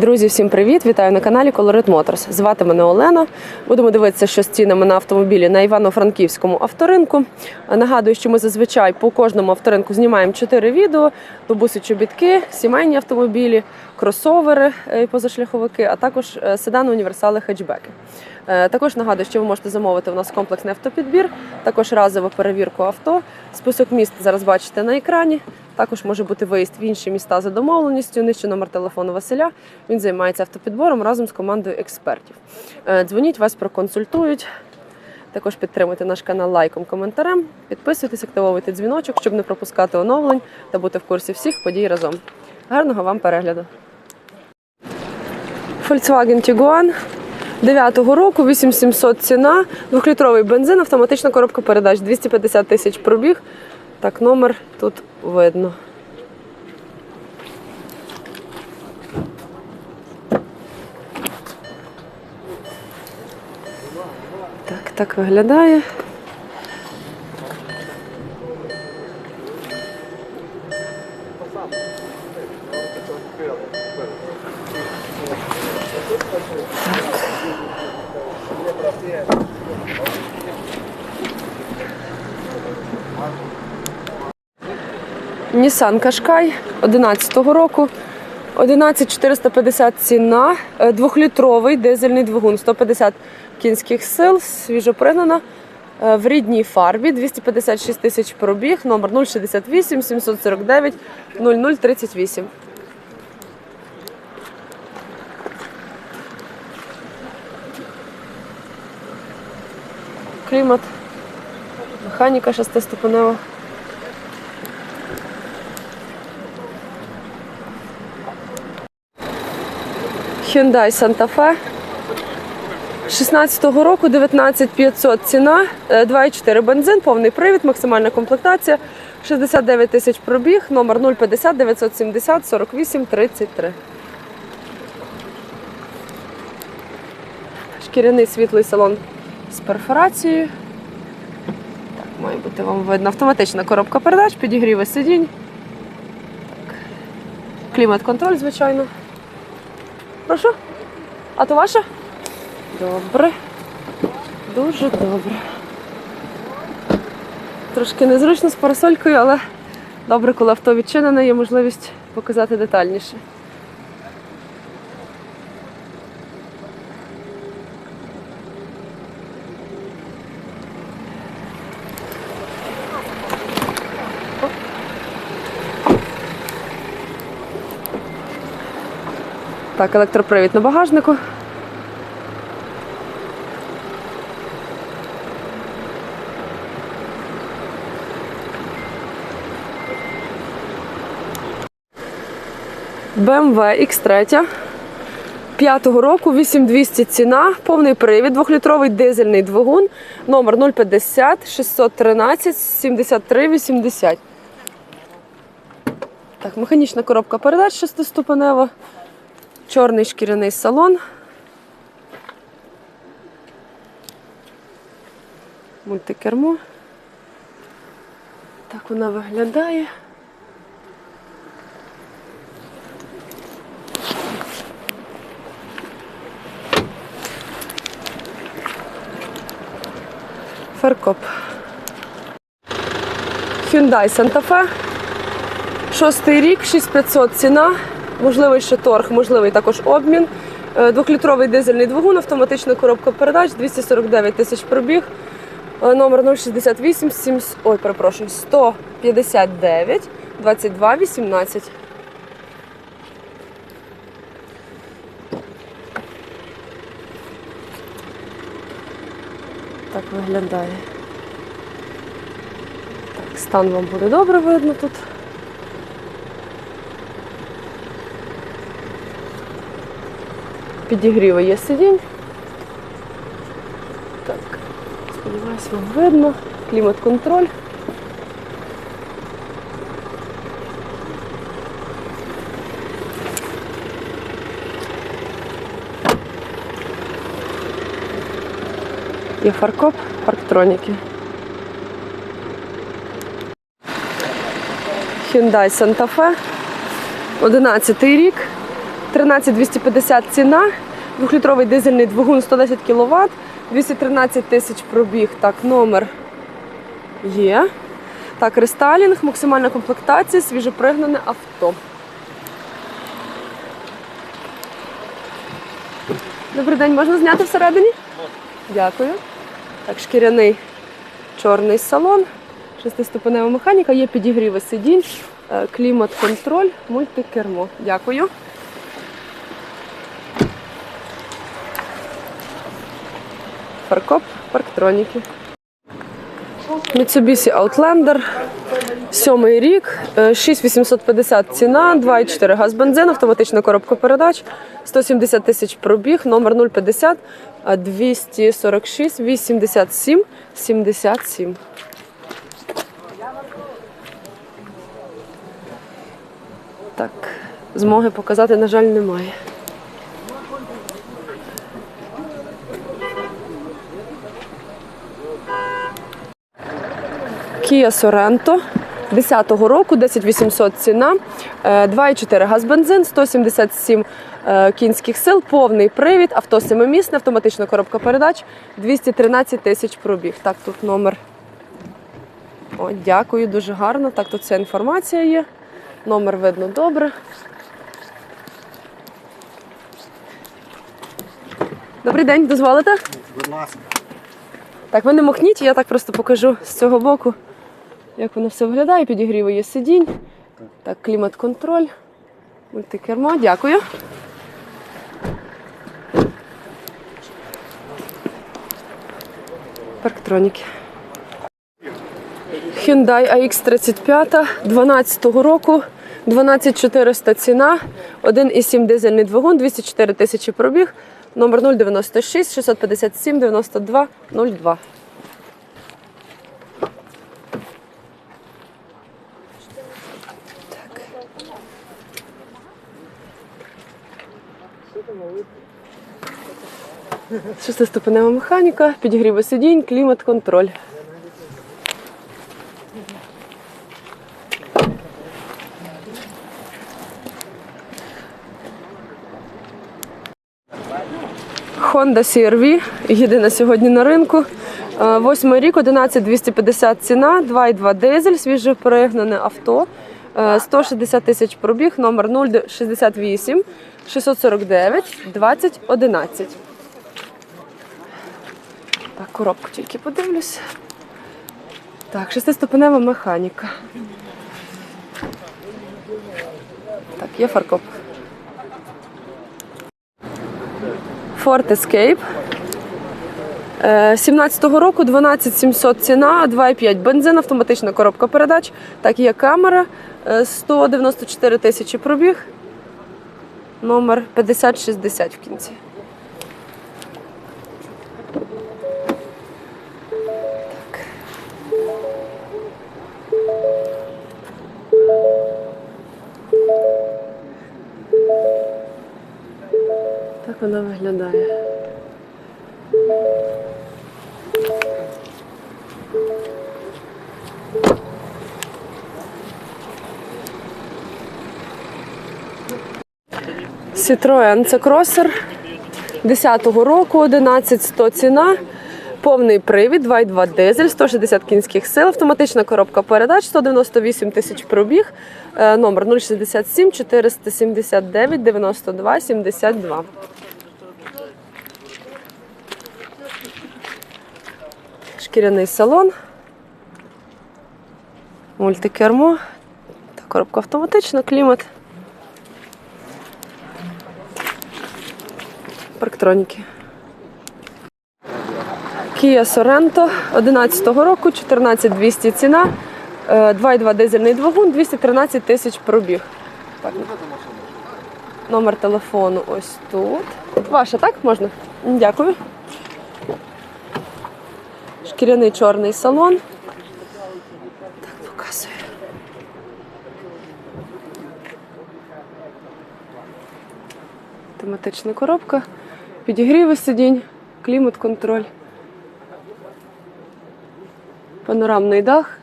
Друзі, всім привіт! Вітаю на каналі Colorit Motors. Звати мене Олена. Будемо дивитися, що з цінами на автомобілі на Івано-Франківському авторинку. Нагадую, що ми зазвичай по кожному авторинку знімаємо 4 відео: бабусі чобітки, сімейні автомобілі, кросовери, е, позашляховики, а також е, седани, універсали, хетчбеки. Е, Також нагадую, що ви можете замовити у нас комплексний автопідбір, також разову перевірку авто. Список міст зараз бачите на екрані. Також може бути виїзд в інші міста за домовленістю. Нижче номер телефону Василя. Він займається автопідбором разом з командою експертів. Дзвоніть, вас проконсультують. Також підтримуйте наш канал лайком, коментарем. Підписуйтесь, активовуйте дзвіночок, щоб не пропускати оновлень та бути в курсі всіх подій разом. Гарного вам перегляду! Volkswagen Tiguan 9-го року, 8700 ціна, 2-літровий бензин, автоматична коробка передач, 250 тисяч пробіг. Так, номер тут видно. Так, так виглядає. Nissan Qashqai 11-го року. 11450 ціна, Е, двохлітровий дизельний двигун, 150 кінських сил, свіжопригнана, е, в рідній фарбі, 256 тисяч пробіг, номер 068 749 0038. Клімат, механіка шестиступенева. Hyundai Santa Fe 16-го року 19500 ціна, е, 2,4 бензин, повний привід, максимальна комплектація, 69 тисяч пробіг, номер 050 970 48 33. Шкіряний світлий салон з перфорацією. Так, має бути вам видно. Автоматична коробка передач, підігріви сидінь. Клімат-контроль, звичайно. Прошу? А то ваша? Добре. Дуже добре. Трошки незручно з парасолькою, але добре, коли авто відчинене, є можливість показати детальніше. Так, електропривід на багажнику. BMW X3 5-го року, 8200 ціна, повний привід, 2-літровий дизельний двигун, номер 050 613 73 80. Так, механічна коробка передач шестиступенева. Чорний шкіряний салон. Мультикермо. Так вона виглядає. Фаркоп. Hyundai Santa Fe. Шостий рік, 6500 ціна. Можливий ще торг, можливий також обмін. Е, Двохлітровий дизельний двигун, автоматична коробка передач, 249 тисяч пробіг. Е, Номер 068 7, ой, перепрошую, 159 22 18. Так виглядає. Так, стан вам буде добре видно тут. Підігріви є сидінь. Так, сподіваюсь, вам видно. Клімат-контроль. Є фаркоп, парктроніки. Hyundai Santa Fe. 11 рік. 213 250 ціна. Двохлітровий дизельний двигун 110 кВт, 213 тисяч пробіг. Так, номер є. Так, рестайлінг, максимальна комплектація, свіжопригнане авто. Добрий день, можна зняти всередині? Дякую. Так, шкіряний чорний салон, шестиступенева механіка, є підігріви сидінь, е, клімат-контроль, мультикермо. Дякую. Паркоп, парктроніки. Mitsubishi Outlander, сьомий рік, е, 6850 ціна, 2,4 газ бензин, автоматична коробка передач, 170 тисяч пробіг, номер 050, а 246 87 77. Так, змоги показати, на жаль, немає. Kia Sorento 10-го року, 10800 ціна, е, 2,4 газ бензин, 177 е, кінських сил, повний привід, авто семимісне, автоматична коробка передач, 213 тисяч пробіг. Так, тут номер. О, дякую, дуже гарно. Так, тут вся інформація є. Номер видно добре. Добрий день, дозволите? Будь ласка. Так, ви не махніть, я так просто покажу з цього боку, як воно все виглядає. Підігріви є сидінь. Так, клімат-контроль, мультикермо. Дякую. Парктроніки. Hyundai AX35 12-го року, 12400 ціна, 1,7 дизельний двигун, 204 тисячі пробіг, номер 096 657 92 02. Шестиступенева механіка, підігріви сидінь, клімат-контроль. Honda CR-V, єдина сьогодні на ринку. Е, Восьмий рік, 11250 ціна, 2,2 дизель, свіже перегнане авто. Е, 160 тисяч пробіг, номер 068 649 2011. Так, коробку тільки подивлюсь. Так, шестиступенева механіка. Так, є фаркоп. Ford Escape. Е, 17-го року 12700 ціна, 2,5 бензин, автоматична коробка передач. Так, є камера, е, 194 тисячі пробіг. Номер 5060 в кінці. Так вона виглядає. Citroen це кросер 10-го року, 11100 ціна, повний привід, 2,2 дизель, 160 кінських сил, автоматична коробка передач, 198 тисяч пробіг, е, номер 067 479 92 72. Шкіряний салон, мультикермо, та коробка автоматична, клімат. Парктроніки. Kia Sorento 11-го року, 14200 ціна, е, 2,2 дизельний двигун, 213 тисяч пробіг. Номер телефону ось тут. Ваша, так? Можна? Дякую. Шкіряний чорний салон. Так, показую. Тематична коробка, підігріви сидінь, клімат-контроль. Панорамний дах.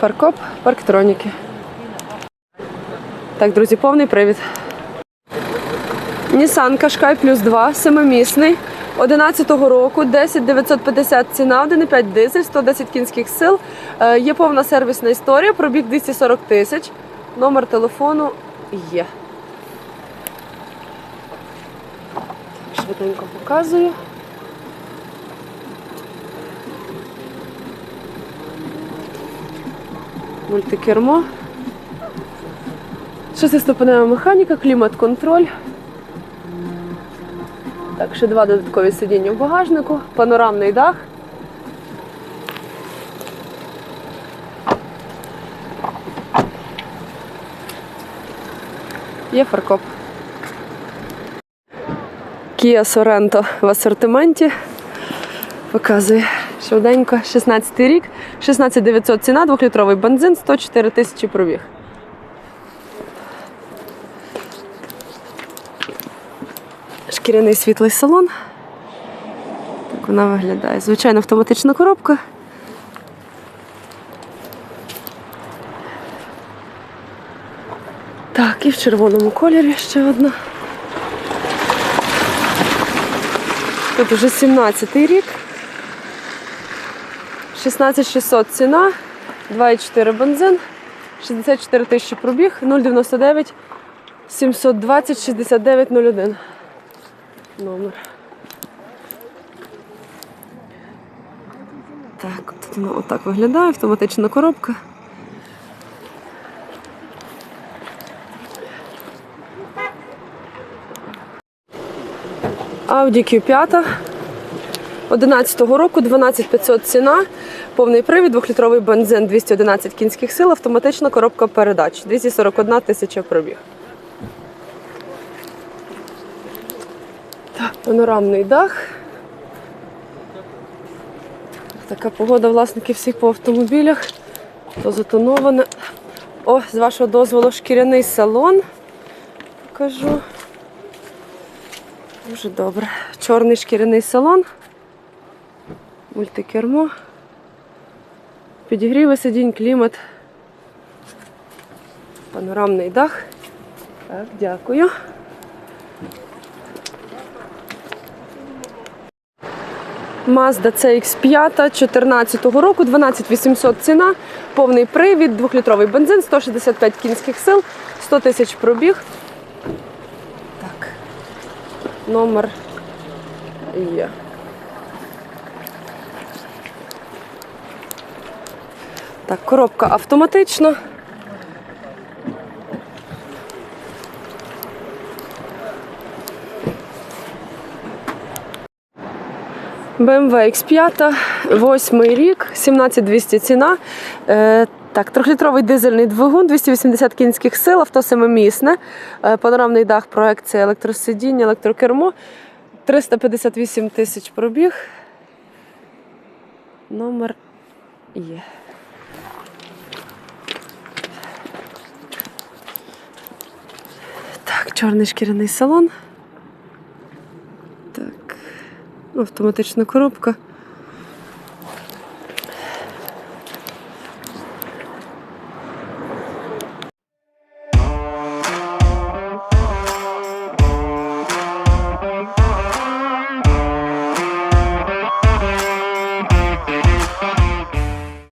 Фаркоп, парктроніки. Так, друзі, повний привід. Nissan Qashqai плюс 2, семимісний. 11-го року, 10 950 ціна, 1,5 дизель, 110 кінських сил. Е, є повна сервісна історія, пробіг 240 тисяч. Номер телефону є. Швиденько показую. Мультикермо. Шестиступенева механіка, клімат-контроль. Так, ще два додаткові сидіння в багажнику, панорамний дах. Є фаркоп. Kia Sorento в асортименті. Показує швиденько. 16 рік, 16 900 ціна, 2-літровий бензин, 104 тисячі пробіг. Шкіряний світлий салон. Так вона виглядає. Звичайно, автоматична коробка. Так, і в червоному кольорі ще одна. Тут вже 17-й рік. 16600 ціна, 2,4 бензин, 64 тисячі пробіг, 099 720 6901 номер. Так, тут воно отак виглядає, автоматична коробка. Audi Q5 11-го року, 12500 ціна, повний привід, 2-літровий бензин, 211 кінських сил, автоматична коробка передач, 241 тисяча пробіг. Панорамний дах. Така погода власників всіх по автомобілях. То затоноване. О, з вашого дозволу, шкіряний салон. Покажу. Дуже добре. Чорний шкіряний салон. Мультикермо. Підігріви сидінь, клімат. Панорамний дах. Так, дякую. Mazda CX5 14 року, 12800 ціна, повний привід, 2-літровий бензин, 165 кінських сил, 100 тисяч пробіг. Так. Номер є. Так, коробка автоматична. BMW X5, 8 рік, 17200 ціна. Е, так, трьохлітровий дизельний двигун, 280 кінських сил, авто семимісне, е, панорамний дах, проекція електросидіння, електрокермо, 358 тисяч пробіг. Номер є. Так, чорний шкіряний салон. Так, автоматична коробка.